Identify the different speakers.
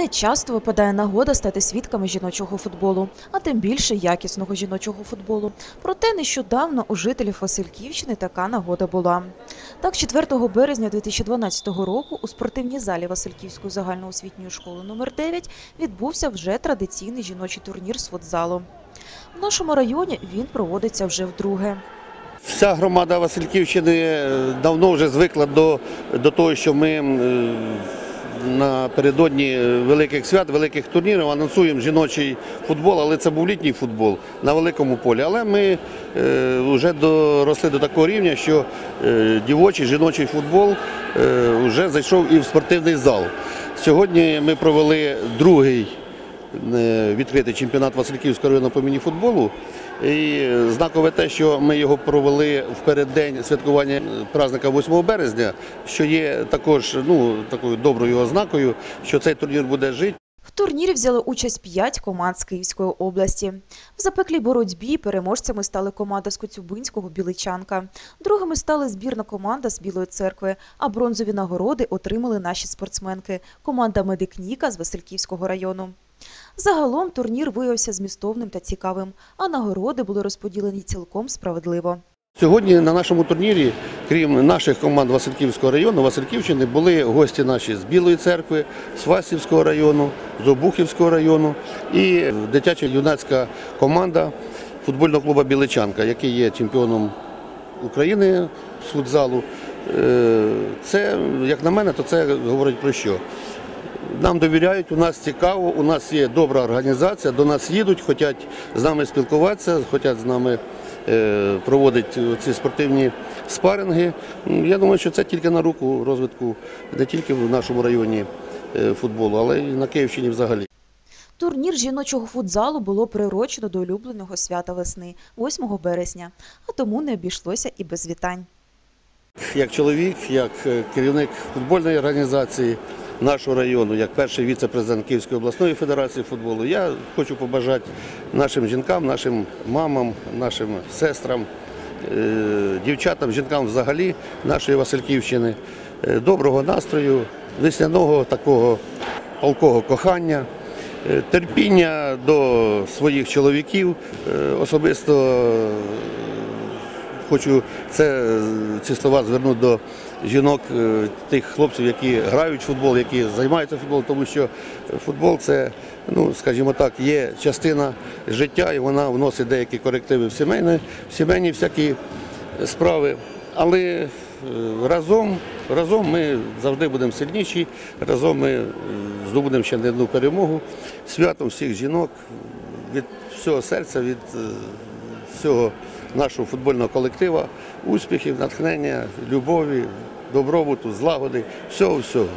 Speaker 1: Не часто випадає нагода стати свідками жіночого футболу, а тим більше якісного жіночого футболу. Проте нещодавно у жителів Васильківщини така нагода була. Так, 4 березня 2012 року у спортивній залі Васильківської загальноосвітньої школи номер 9 відбувся вже традиційний жіночий турнір з футзалу. В нашому районі він проводиться вже вдруге.
Speaker 2: Вся громада Васильківщини е, давно вже звикла до, до того, що ми напередодні великих свят, великих турнірів анонсуємо жіночий футбол, але це був літній футбол на великому полі. Але ми е, вже доросли до такого рівня, що е, дівочий, жіночий футбол е, вже зайшов і в спортивний зал. Сьогодні ми провели другий відкритий чемпіонат Васильківського району по мініфутболу. І знакове те, що ми його провели в переддень святкування праздника 8 березня, що є також ну, такою доброю ознакою, що цей турнір буде жити.
Speaker 1: В турнірі взяли участь 5 команд з Київської області. В запеклій боротьбі переможцями стали команда з Коцюбинського Біличанка. Другими стали збірна команда з Білої церкви, а бронзові нагороди отримали наші спортсменки команда Медик Ніка з Васильківського району. Загалом турнір виявився змістовним та цікавим, а нагороди були розподілені цілком справедливо.
Speaker 2: Сьогодні на нашому турнірі, крім наших команд Васильківського району, Васильківщини, були гості наші з Білої церкви, з Васівського району, з Обухівського району і дитяча юнацька команда футбольного клубу Біличанка, який є чемпіоном України з футзалу. Е, Це, як на мене, то це говорить про що? Нам довіряють, у нас цікаво, у нас є добра організація, до нас їдуть, хочуть з нами спілкуватися, хочуть з нами е, проводити ці спортивні спаринги. Я думаю, що це тільки на руку розвитку не тільки в нашому районі е, футболу, але й на Київщині взагалі.
Speaker 1: Турнір жіночого футзалу було приурочено до улюбленого свята весни 8 березня, а тому не обійшлося і без вітань.
Speaker 2: Як чоловік, як е, керівник футбольної організації нашого району, як перший віце-президент Київської обласної федерації футболу, я хочу побажати нашим жінкам, нашим мамам, нашим сестрам, е, дівчатам, жінкам взагалі нашої Васильківщини е, доброго настрою, весняного такого палкого кохання. е, Терпіння до своїх чоловіків, особисто Хочу це, ці слова звернути до жінок, е, тих хлопців, які грають в футбол, які займаються футболом, тому що футбол це, ну скажімо так, є частина життя, і вона вносить деякі корективи в сімейні, в сімейні всякі справи. Але е, разом, разом ми завжди будемо сильніші, разом ми е, здобудемо ще не одну перемогу. Святом всіх жінок від всього серця, від всього нашого футбольного колектива, успіхів, натхнення, любові, добробуту, злагоди, всього всього.